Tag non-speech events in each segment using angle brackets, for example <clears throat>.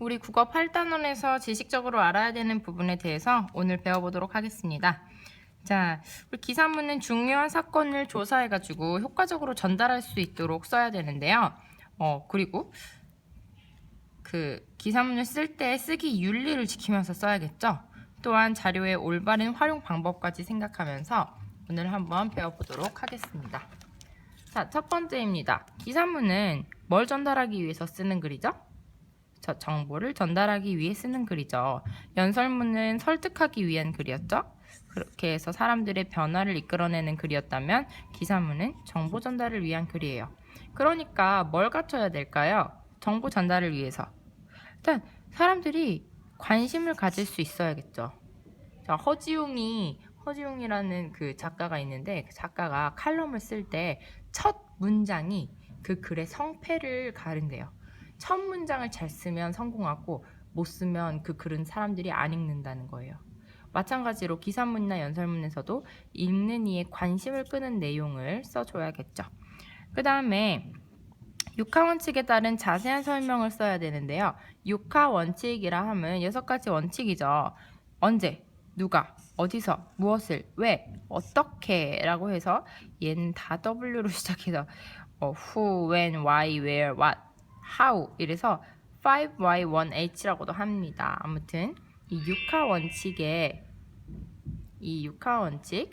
우리 국어 8단원에서 지식적으로 알아야 되는 부분에 대해서 오늘 배워보도록 하겠습니다. 자, 우리 기사문은 중요한 사건을 조사해가지고 효과적으로 전달할 수 있도록 써야 되는데요. 어, 그리고 그 기사문을 쓸 때 쓰기 윤리를 지키면서 써야겠죠. 또한 자료의 올바른 활용 방법까지 생각하면서 오늘 한번 배워보도록 하겠습니다. 자, 첫 번째입니다. 기사문은 뭘 전달하기 위해서 쓰는 글이죠? 저 정보를 전달하기 위해 쓰는 글이죠. 연설문은 설득하기 위한 글이었죠. 그렇게 해서 사람들의 변화를 이끌어내는 글이었다면 기사문은 정보 전달을 위한 글이에요. 그러니까 뭘 갖춰야 될까요? 정보 전달을 위해서. 일단 사람들이 관심을 가질 수 있어야겠죠. 자, 허지웅이 허지웅이라는 그 작가가 있는데 그 작가가 칼럼을 쓸 때 첫 문장이 그 글의 성패를 가른대요. 첫 문장을 잘 쓰면 성공하고 못 쓰면 그 글은 사람들이 안 읽는다는 거예요. 마찬가지로 기사문이나 연설문에서도 읽는 이의 관심을 끄는 내용을 써줘야겠죠. 그 다음에 육하 원칙에 따른 자세한 설명을 써야 되는데요. 육하 원칙이라 하면 여섯 가지 원칙이죠. 언제, 누가, 어디서, 무엇을, 왜, 어떻게 라고 해서 얘는 다 W로 시작해서 어, who, when, why, where, what, how 이래서 5Y, 1H라고도 합니다. 아무튼 이 육하 원칙에 이 육하 원칙에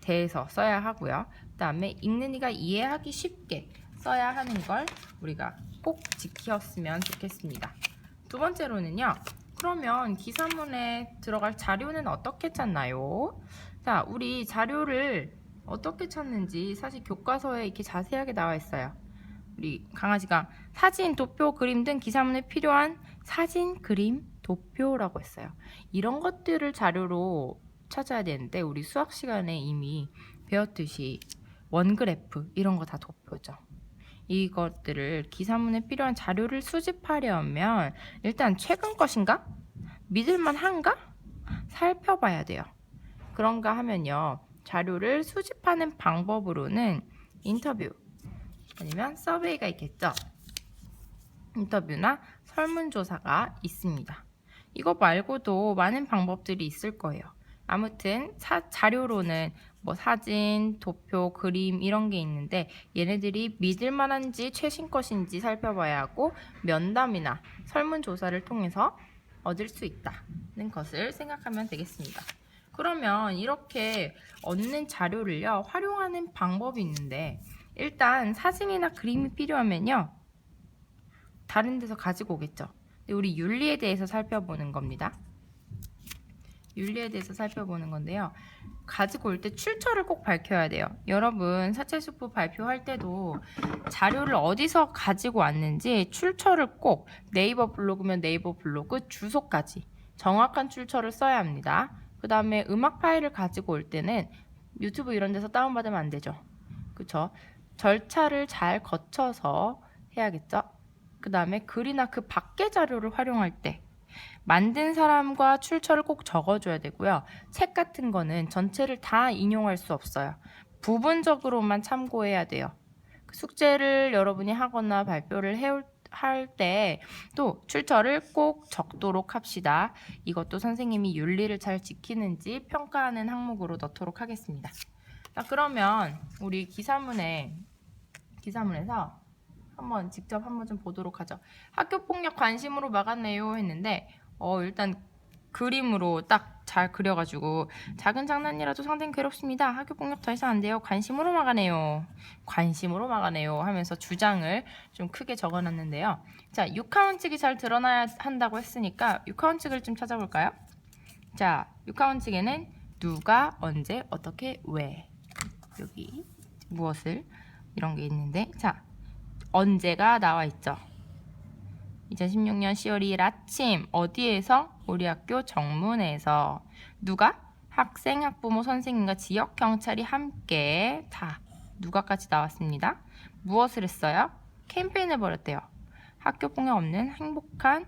대해서 써야 하고요. 그다음에 읽는 이가 이해하기 쉽게 써야 하는 걸 우리가 꼭 지켰으면 좋겠습니다. 두 번째로는요. 그러면 기사문에 들어갈 자료는 어떻게 찾나요? 자, 우리 자료를 어떻게 찾는지 사실 교과서에 이렇게 자세하게 나와 있어요. 우리 강아지가 사진, 도표, 그림 등 기사문에 필요한 사진, 그림, 도표라고 했어요. 이런 것들을 자료로 찾아야 되는데 우리 수학 시간에 이미 배웠듯이 원그래프 이런 거 다 도표죠. 이것들을 기사문에 필요한 자료를 수집하려면 일단 최근 것인가? 믿을만 한가? 살펴봐야 돼요. 그런가 하면요. 자료를 수집하는 방법으로는 인터뷰 아니면 서베이가 있겠죠. 인터뷰나 설문조사가 있습니다. 이거 말고도 많은 방법들이 있을 거예요. 아무튼 사- 자료로는 뭐 사진, 도표, 그림 이런 게 있는데 얘네들이 믿을 만한지 최신 것인지 살펴봐야 하고 면담이나 설문조사를 통해서 얻을 수 있다는 것을 생각하면 되겠습니다. 그러면 이렇게 얻는 자료를요 활용하는 방법이 있는데 일단 사진이나 그림이 필요하면요 다른 데서 가지고 오겠죠. 우리 윤리에 대해서 살펴보는 겁니다. 윤리에 대해서 살펴보는 건데요. 가지고 올 때 출처를 꼭 밝혀야 돼요. 여러분 사채수법 발표할 때도 자료를 어디서 가지고 왔는지 출처를 꼭 네이버 블로그면 네이버 블로그 주소까지 정확한 출처를 써야 합니다. 그 다음에 음악 파일을 가지고 올 때는 유튜브 이런 데서 다운받으면 안 되죠. 그쵸? 절차를 잘 거쳐서 해야겠죠? 그 다음에 글이나 그 밖의 자료를 활용할 때 만든 사람과 출처를 꼭 적어줘야 되고요. 책 같은 거는 전체를 다 인용할 수 없어요. 부분적으로만 참고해야 돼요. 그 숙제를 여러분이 하거나 발표를 해올 할 때 또 출처를 꼭 적도록 합시다. 이것도 선생님이 윤리를 잘 지키는지 평가하는 항목으로 넣도록 하겠습니다. 자, 그러면 우리 기사문에 기사문에서 한번 직접 한번 좀 보도록 하죠. 학교 폭력 관심으로 막았네요 했는데 어 일단 그림으로 딱 잘 그려가지고 작은 장난이라도 상당히 괴롭습니다. 학교 폭력 더 이상 안 돼요. 관심으로 막아내요. 관심으로 막아내요 하면서 주장을 좀 크게 적어놨는데요. 자, 육하 원칙이 잘 드러나야 한다고 했으니까 육하 원칙을 좀 찾아볼까요? 자, 육하 원칙에는 누가, 언제, 어떻게, 왜 여기 무엇을 이런 게 있는데 자, 언제가 나와 있죠. 2016년 10월 2일 아침 어디에서 우리 학교 정문에서 누가 학생, 학부모, 선생님과 지역 경찰이 함께 다 누가까지 나왔습니다. 무엇을 했어요? 캠페인을 벌였대요. 학교 폭력 없는 행복한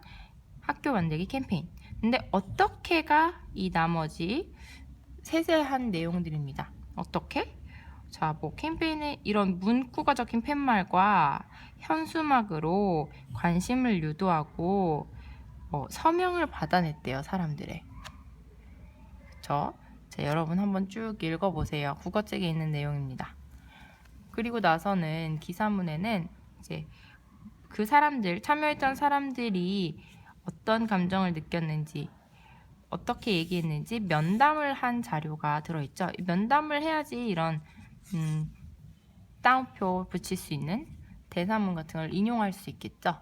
학교 만들기 캠페인. 근데 어떻게가 이 나머지 세세한 내용들입니다. 어떻게? 자, 뭐 캠페인에 이런 문구가 적힌 팻말과 현수막으로 관심을 유도하고 어, 서명을 받아냈대요, 사람들의. 그쵸? 자, 여러분 한번 쭉 읽어보세요. 국어책에 있는 내용입니다. 그리고 나서는 기사문에는 이제 그 사람들, 참여했던 사람들이 어떤 감정을 느꼈는지, 어떻게 얘기했는지 면담을 한 자료가 들어있죠. 이 면담을 해야지 이런 음, 따옴표 붙일 수 있는 대사문 같은 걸 인용할 수 있겠죠.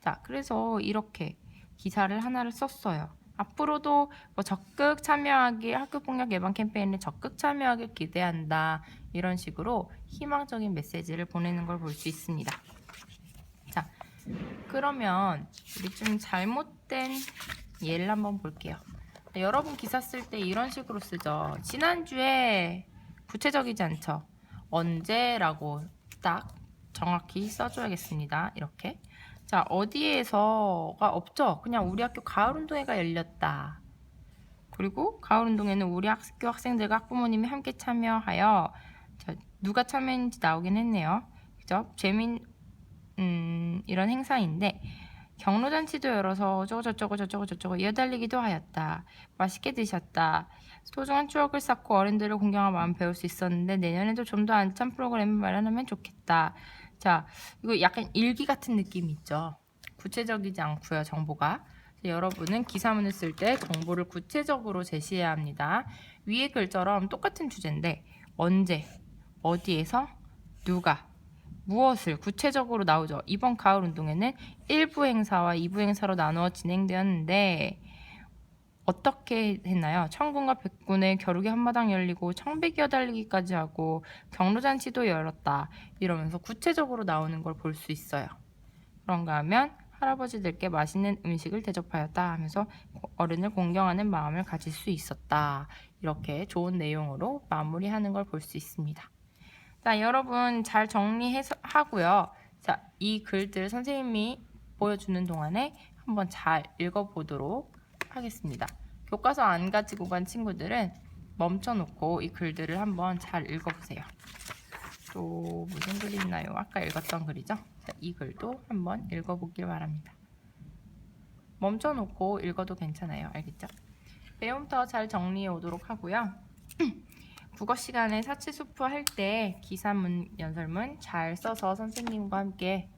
자, 그래서 이렇게 기사를 하나를 썼어요. 앞으로도 뭐 적극 참여하기 학교폭력 예방 캠페인에 적극 참여하길 기대한다 이런 식으로 희망적인 메시지를 보내는 걸 볼 수 있습니다. 자, 그러면 우리 좀 잘못된 예를 한번 볼게요. 여러분 기사 쓸 때 이런 식으로 쓰죠. 지난주에 구체적이지 않죠. 언제라고 딱 정확히 써줘야겠습니다. 이렇게. 자, 어디에서가 없죠. 그냥 우리 학교 가을 운동회가 열렸다. 그리고 가을 운동회는 우리 학교 학생들과 학부모님이 함께 참여하여 자, 누가 참여했는지 나오긴 했네요. 그죠? 재민 음, 이런 행사인데 경로잔치도 열어서 저거 저쩌고 저쩌고 저쩌고 이어달리기도 하였다. 맛있게 드셨다. 소중한 추억을 쌓고 어른들을 공경한 마음 배울 수 있었는데 내년에도 좀 더 안찬 프로그램을 마련하면 좋겠다. 자, 이거 약간 일기 같은 느낌이 있죠. 구체적이지 않고요, 정보가. 자, 여러분은 기사문을 쓸 때 정보를 구체적으로 제시해야 합니다. 위의 글처럼 똑같은 주제인데 언제, 어디에서, 누가, 무엇을 구체적으로 나오죠. 이번 가을 운동회는 1부 행사와 2부 행사로 나누어 진행되었는데 어떻게 했나요? 천군과 백군의 겨루기 한마당 열리고 청백이어 달리기까지 하고 경로잔치도 열었다. 이러면서 구체적으로 나오는 걸 볼 수 있어요. 그런가 하면 할아버지들께 맛있는 음식을 대접하였다 하면서 어른을 공경하는 마음을 가질 수 있었다. 이렇게 좋은 내용으로 마무리하는 걸 볼 수 있습니다. 자, 여러분 잘 정리해서 하고요. 자, 이 글들 선생님이 보여주는 동안에 한번 잘 읽어보도록 하겠습니다. 교과서 안 가지고 간 친구들은 멈춰놓고 이 글들을 한번 잘 읽어보세요. 또 무슨 글이 있나요? 아까 읽었던 글이죠? 자, 이 글도 한번 읽어보길 바랍니다. 멈춰놓고 읽어도 괜찮아요. 알겠죠? 배움부터 잘 정리해 오도록 하고요. <clears throat> 국어 시간에 사치수프 할 때 기사문 연설문 잘 써서 선생님과 함께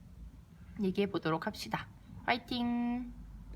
얘기해 보도록 합시다. 화이팅!